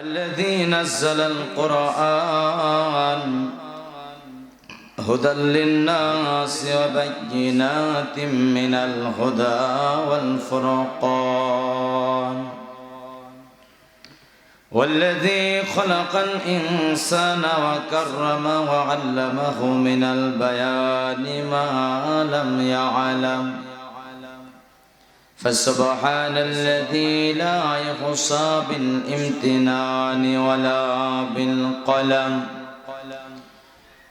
الذي نزل القرآن هدى للناس وبينات من الهدى والفرقان والذي خلق الإنسان وكرم وعلمه من البيان ما لم يعلم فسبحان الذي لا يحصى بالامتنان ولا بالقلم.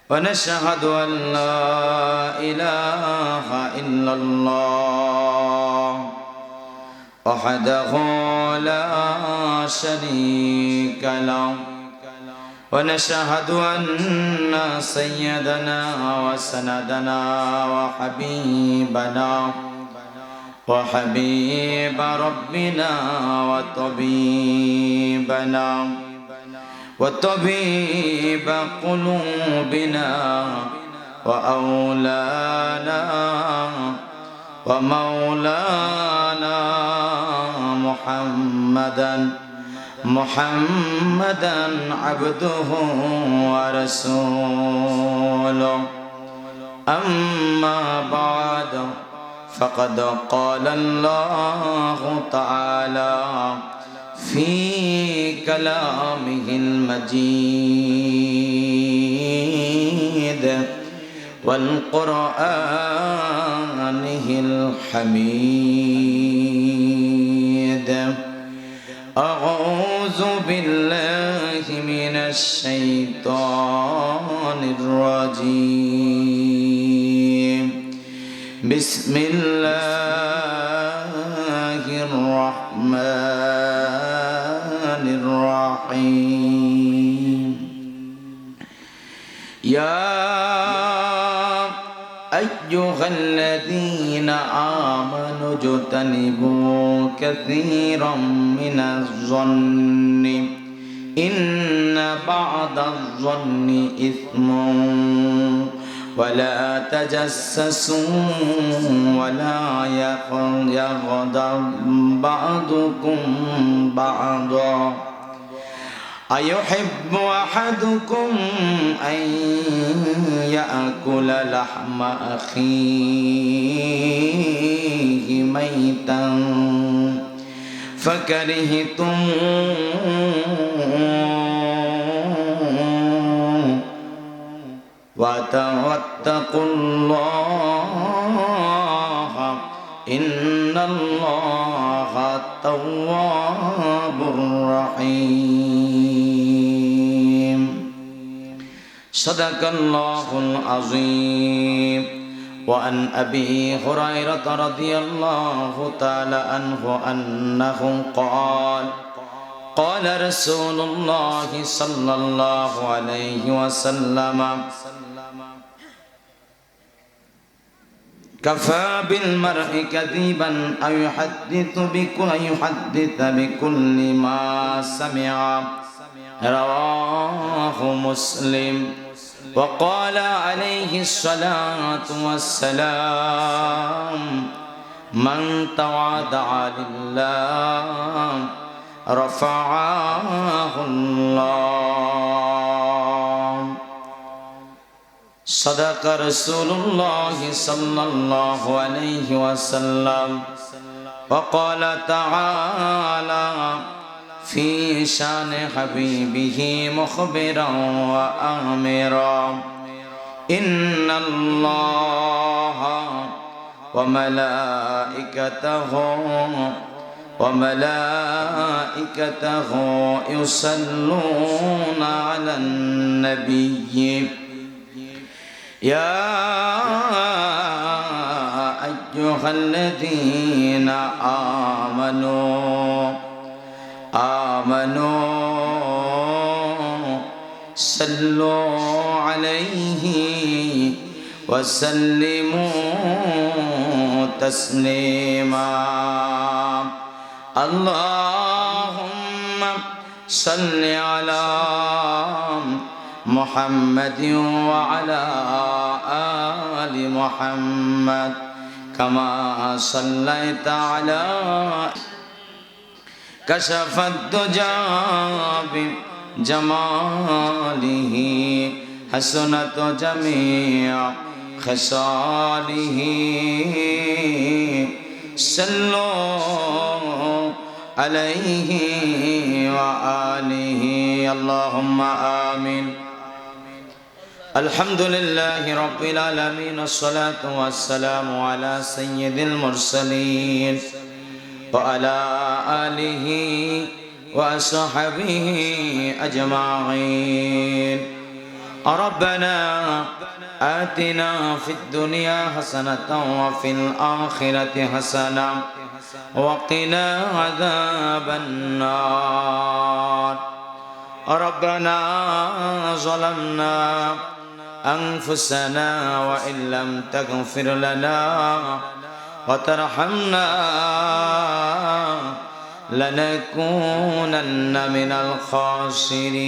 ونشهد أن لا إله إلا الله وحده لا شريك له. ونشهد أن سيدنا وسندنا وحبيبنا وحبيب ربنا وطبيبنا وطبيب قلوبنا وأولانا ومولانا محمدا محمدا عبده ورسوله أما بعد فقد قال الله تعالى في كلامه المجيد والقرآنه الحميد. أعوذ بالله من الشيطان الرجيم. بسم الله الرحمن الرحيم. يا أيها الذين آمنوا اجتنبوا كثيرا من الظن. إن بعض الظن إثم. ولا تجسسوا ولا يغضب بعضكم بعضا. أيحب أحدكم أن يأكل لحم أخيه ميتا فكرهتم واتقوا الله إن الله تواب رحيم صدق الله العظيم وعن أبي هريرة رضي الله تعالى عنه أنه قال قال رسول الله صلى الله عليه وسلم كفى بالمرء كذيبا أن يحدث بكل يحدث بكل ما سمع. رواه مسلم. وقال عليه الصلاة والسلام من تواضع لله رفعه الله صدق رسول الله صلى الله عليه وسلم. وقال تعالى في شان حبيبه مخبرا وآمرا. إن الله وملائكته وملائكته يصلون على النبي. يا أيها الذين آمنوا آمنوا صلوا عليه وسلموا تسليما اللهم صل على محمد وعلى آل محمد كما صليت على كشف الدجى بجماله حسنت جميع خصاله. صلوا عليه وآله. اللهم آمين. الحمد لله رب العالمين الصلاة والسلام على سيد المرسلين وعلى آله وصحبه أجمعين. ربنا آتنا في الدنيا حسنة وفي الآخرة حسنة وقنا عذاب النار. ربنا ظلمنا أنفسنا وإن لم تغفر لنا وترحمنا لنكونن من الخاسرين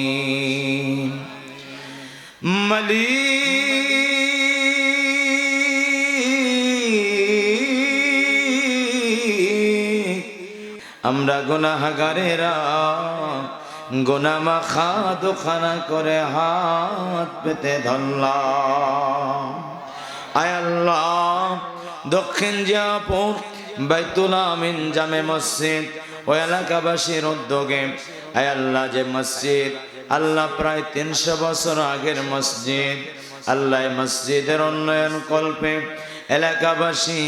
مليك أمرا گناہ گریرا গুনাহাগারেরা গোনামাখা দোখানা করে হাত পেতে ধরলাম। আয় আল্লাহ, দক্ষিণ জিয়াপুর, বাইতুল আমিন জামে মসজিদ, ও এলাকাবাসীর উদ্যোগে। আয় আল্লাহ, যে মসজিদ, আল্লাহ প্রায় তিনশো বছর আগের মসজিদ। আল্লাহ মসজিদের উন্নয়ন কল্পে এলাকাবাসী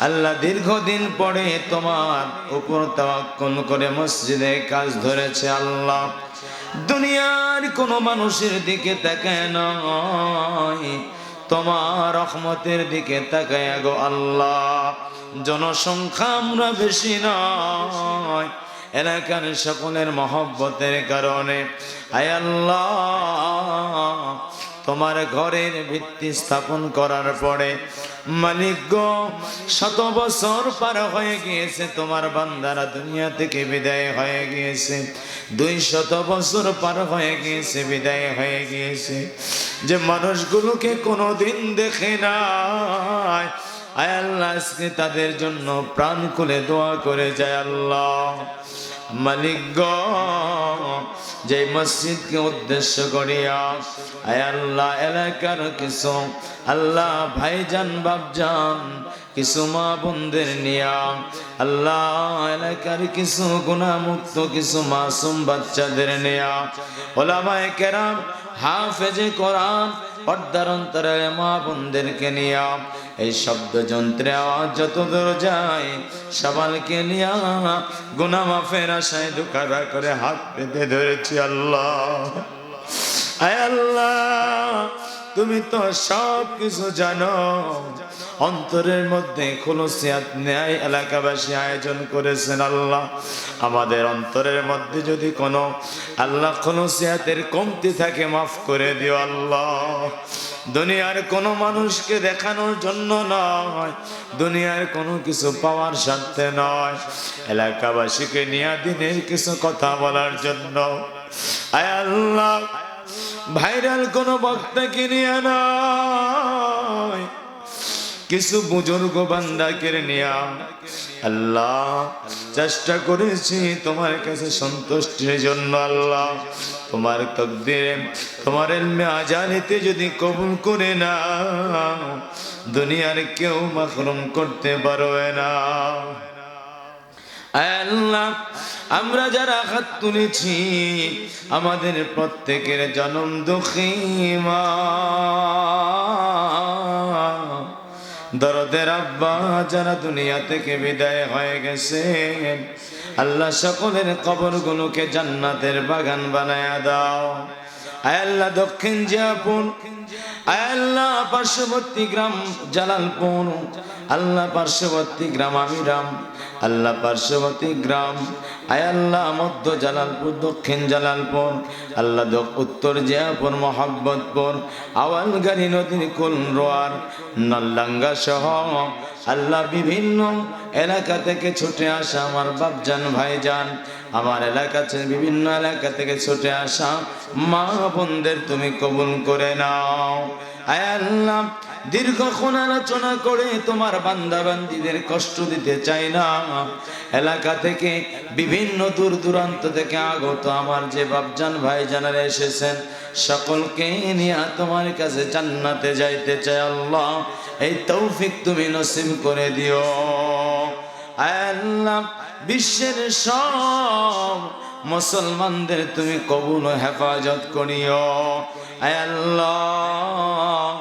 আল্লাহ দীর্ঘদিন পরে তোমার উপর তাওয়াক্কুল করে মসজিদে কাজ ধরেছে আল্লাহ। দুনিয়ার কোনো মানুষের দিকে তাকায় নয় তোমার রহমতের দিকে তাকায় গো আল্লাহ। জনসংখ্যা আমরা বেশি নয়। এলাকার সকলের মহব্বতের কারণে। আয় আল্লাহ। তোমার ঘরের ভিত্তি স্থাপন করার পরে, মালিক গো, শত বছর পার হয়ে গিয়েছে, তোমার বান্দারা দুনিয়া থেকে বিদায় হয়ে গিয়েছে। দুই শত বছর পার হয়ে গিয়েছে, বিদায় হয়ে গিয়েছে। যে মানুষগুলোকে কোনোদিন দেখে নাই। আয় আল্লাহ, আজকে তাদের জন্য প্রাণ খুলে দোয়া করে যায় আল্লাহ। মালিক যে মসজিদকে উদ্দেশ্য করিয়া, আয় আল্লাহ এলাকার কিছু আল্লাহ ভাইজান, বাপজান, কিছু মা বোনদের নিয়া, আল্লাহ এলাকার কিছু গুণামুক্ত, কিছু মাসুম বাচ্চাদের নেয়া। ওলামায় কেরাম, হাফেজে কোরআন পর্দার অন্তরে মা বোনদেরকে নিয়া এই শব্দ যন্ত্রে আওয়াজ যত দূর যায় সবালকে নিয়া গুনা ফেরা আশায় দুকারা করে হাত পেতে ধরেছি আল্লাহ। আয় আল্লাহ, তুমি তো সব কিছু জানো। অন্তরের মধ্যে খুলসিয়াত ন্যায় এলাকাবাসী আয়োজন করেছেন আল্লাহ। আমাদের অন্তরের মধ্যে যদি কোনো, আল্লাহ খুলসিয়াতের কমতি থাকে, মাফ করে দিও আল্লাহ। দুনিয়ার কোনো মানুষকে দেখানোর জন্য নয়, দুনিয়ার কোনো কিছু পাওয়ার স্বার্থে নয়। এলাকাবাসীকে নিয়ে দিনের কিছু কথা বলার জন্য। আয় আল্লাহ, ভাইরাল কোনো বক্তাকে নিয়ে নয়। কিছু বুজুর্গ বান্দাকে নিয়া আল্লাহ চেষ্টা করেছি তোমার কাছে সন্তুষ্টির জন্য আল্লাহ। তোমার তকদিরে, তোমার আজানিতে যদি কবুল করে না দুনিয়ার কেউ মাখরুম করতে পারবে না। আল্লাহ, আমরা যারা হাত তুলেছি, আমাদের প্রত্যেকের জনম দুঃখী মা। দরদের আব্বা যারা দুনিয়া থেকে বিদায় হয়ে গেছে, আল্লাহ সকলের কবরগুলোকে জান্নাতের বাগান বানায়া দাও। আয় আল্লাহ, দক্ষিণ জিয়াপুর আল্লাহ পার্শ্ববর্তী গ্রাম জালালপুর, আল্লাহ পার্শ্ববর্তী গ্রাম আমিরাম, আল্লাহ পার্শ্ববর্তী গ্রাম, আয় আল্লাহ মধ্য জালালপুর, দক্ষিণ জালালপুর, আল্লাহ উত্তর জিয়াপুর, মোহাব্বতপুর আওয়ালগাড়ি নদীর কুল রোয়ার, নল্লাঙ্গা সহ আল্লাহ বিভিন্ন এলাকা থেকে ছুটে আসা আমার বাপজান, ভাইজান আমার এলাকা বিভিন্ন এলাকা থেকে ছুটে আসা মা বোনদের তুমি কবুল করে নাও। আল্লাহ দীর্ঘক্ষণ আলোচনা করে তোমার বান্দা বান্দিদের কষ্ট দিতে চাই না। এলাকা থেকে বিভিন্ন দূর দূরান্ত থেকে আগত আমার যে বাপজান ভাই জানারা এসেছেন, সকলকে নিয়ে তোমার কাছে জান্নাতে যাইতে চাই আল্লাহ। এই তৌফিক তুমি নসিব করে দিও। বিশ্বের সব মুসলমানদের তুমি কবুল হেফাজত করিও। আল্লাহ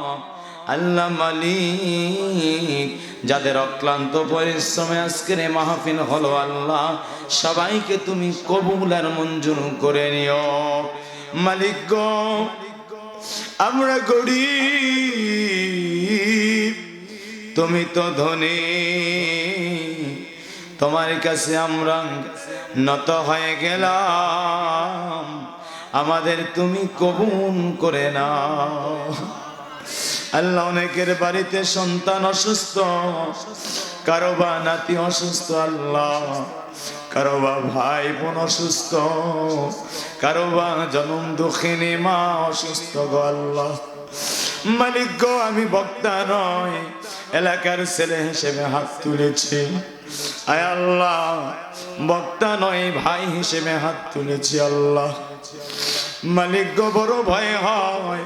আল্লাহ মালিক, যাদের অক্লান্ত পরিশ্রমে আজকের মাহফিল হলো আল্লাহ, সবাইকে তুমি কবুল আর মঞ্জুর করে নিও। মালিক গো, আমরা গরিব, তুমি তো ধনী। তোমার কাছে আমরা নত হয়ে গেলাম। আমাদের তুমি কবুল করে না আল্লাহ অনেকের বাড়িতে সন্তান অসুস্থ, কারও বা নাতি অসুস্থ, আল্লাহ। কারও বা ভাই বোন অসুস্থ, কারও বা জনম দুঃখিনী মা অসুস্থ গো, আল্লাহ। মালিক গো, আমি বক্তা নয় এলাকার ছেলে হিসেবে হাত তুলেছি। আয় আল্লাহ, বক্তা নয়, ভাই হিসেবে হাত তুলেছি আল্লাহ। মালিক গো, বড় ভয় হয়।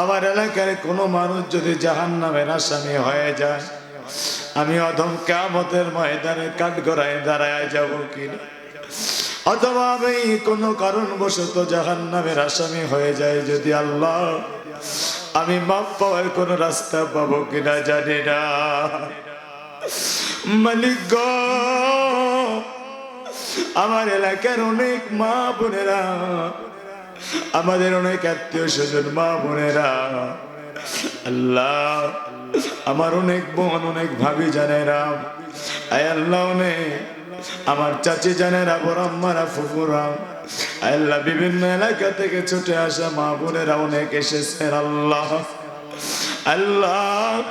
আমার এলাকায় কোনো মানুষ যদি জাহান নামের আসামি হয়ে যায়, আমি অধম কামতের ময়দানে কাঠগড়ায় দাঁড়ায় যাব কিনা? অথবা আমি কোনো কারণবশত জাহান নামের আসামি হয়ে যায় যদি আল্লাহ, আমি মাপ পাওয়ার কোনো রাস্তা পাবো কিনা জানি না। মালিক আমার এলাকার অনেক মা বোনেরা, আমাদের অনেক আত্মীয় স্বজন মা বোনেরা। আল্লাহ, আমার অনেক বোন, অনেক ভাবি জানেরা। আয় আল্লাহ অনেক আমার চাচি জানেরা, বড় আম্মারা, ফুফুরা। আল্লাহ, বিভিন্ন এলাকা থেকে ছুটে আসা মা বোনেরা অনেক এসেছেন, আল্লাহ। আল্লাহ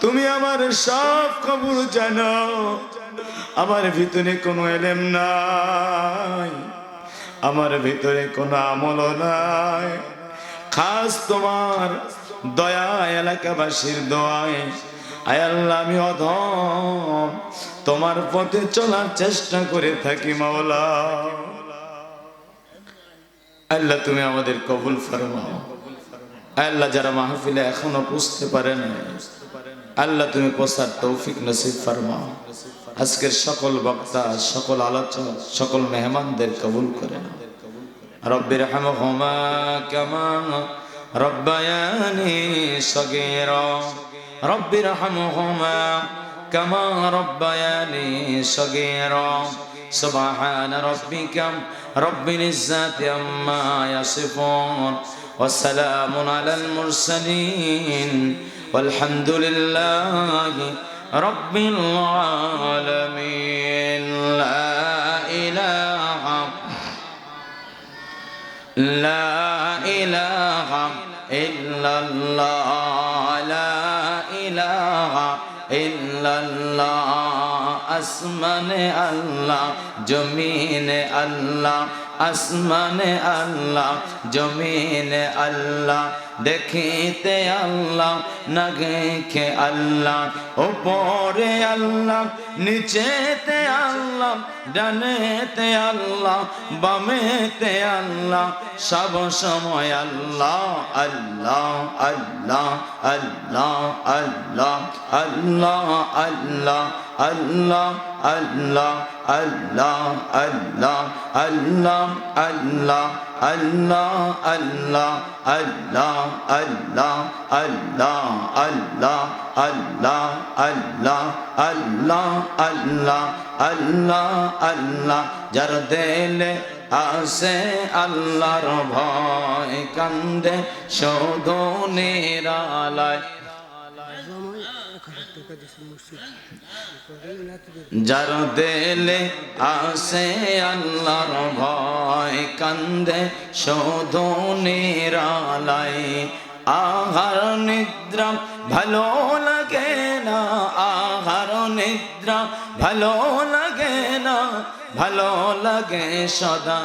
তুমি আমার সব খবর জানো। আমার ভিতরে কোনো এলেম নাই। আমার ভিতরে কোনো আমল নাই। খাস তোমার দয়া এলাকাবাসীর দোয়ায়। আল্লাহ, আমি অধম। তোমার পথে চলার চেষ্টা করে থাকি, মাওলা। আল্লাহ, তুমি আমাদের কবুল ফরমাও। আল্লাহ, যারা মাহফিলে এখনও বুঝতে পারেন না আল্লাহ তুমি পোষার তৌফিক নসিব ফরমাও আজকের সকল বক্তা সকল আলোচক সকল মেহমানদের কবুল করে নাও রব্বির হামহুমা কামা রব্বায়ানি সগীরা রব্বির হামহুমা কামা রব্বায়ানি সগীরা سبحان ربك رب العزة عما يصفون وسلام على المرسلين والحمد لله رب العالمين لا إله لا إله إلا الله لا إله إلا الله আসমানে আল্লাহ জমিনে আল্লাহ আসমানে আল্লাহ জমিনে আল্লাহ দেখিতে আল্লাহ, না দেখে আল্লাহ। ওপরে আল্লাহ, নিচেতে আল্লাহ, ডানেতে আল্লাহ, বামেতে আল্লাহ। সব সময় আল্লাহ আল্লাহ আল্লাহ আল্লাহ আল্লাহ আল্লাহ আল্লাহ আল্লাহ। আল্লাহ আল্লাহ আল্লাহ আল্লাহ আল্লাহ আল্লাহ আল্লাহ আল্লাহ আল্লাহ আল্লাহ আল্লাহ আল্লাহ আল্লাহ আল্লাহ আল্লাহ আল্লাহ আল্লাহ যার দেলে আসে আল্লাহর ভয় কান্দে শোধ নিরালায় যার দেলে আসে আল্লাহর ভয় কান্দে শোধ নিরালাই আহার নিদ্রা ভালো লাগে না আহার নিদ্রা ভালো লাগে না ভালো লাগে সদা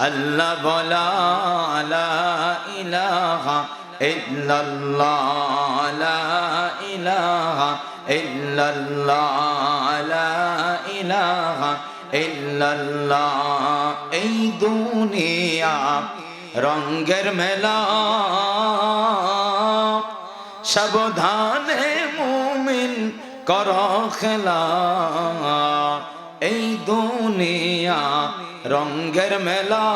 আল্লাহ বলা ইলাহা ইল্লাল্লাহ ইলাহা ইল্লাল্লাহ, লা ইলাহা এই দুনিয়া রঙ্গের মেলা। সাবধানে মুমিন কর খেলা। এই দুনিয়া রঙ্গের মেলা।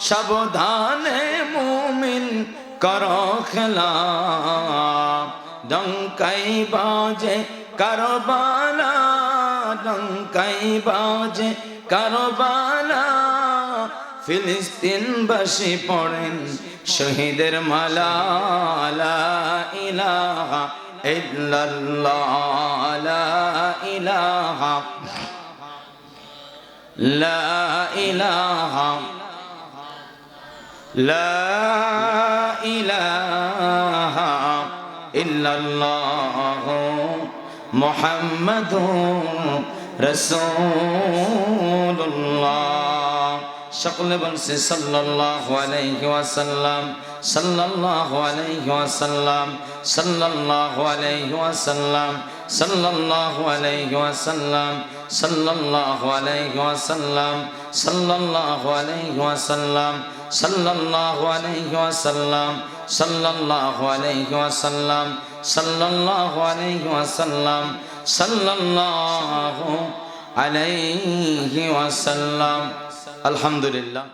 সাবধানে মুমিন কর খেলা। ডঙ্কাই বাজে কারবালা ডঙ্কাই বাজে কারবালা ফিলিস্তিন বাসী পড়েন শহীদের মালা লা ইলাহা লা ইলাহা লা ইলাহা لا ইল্লাল্লাহ মোহাম্মদুর রাসূলুল্লাহ। সকলে বলছে সাল্লাল্লাহু আলাইহি ওয়াসাল্লাম, সাল্লাল্লাহু আলাইহি ওয়াসাল্লাম, সাল্লাল্লাহু আলাইহি ওয়াসাল্লাম, সাল্লাল্লাহু আলাইহি ওয়াসাল্লাম, সাল্লাল্লাহু আলাইহি ওয়াসাল্লাম, সাল্লাল্লাহু আলাইহি ওয়াসাল্লাম, সাল্লাল্লাহু আলাইহি ওয়াসাল্লাম, সাল্লাল্লাহু আলাইহি ওয়াসাল্লাম সাল্লাল্লাহু আলাইহি ওয়াসাল্লাম সাল্লাল্লাহু আলাইহি ওয়াসাল্লাম আলহামদুলিল্লাহ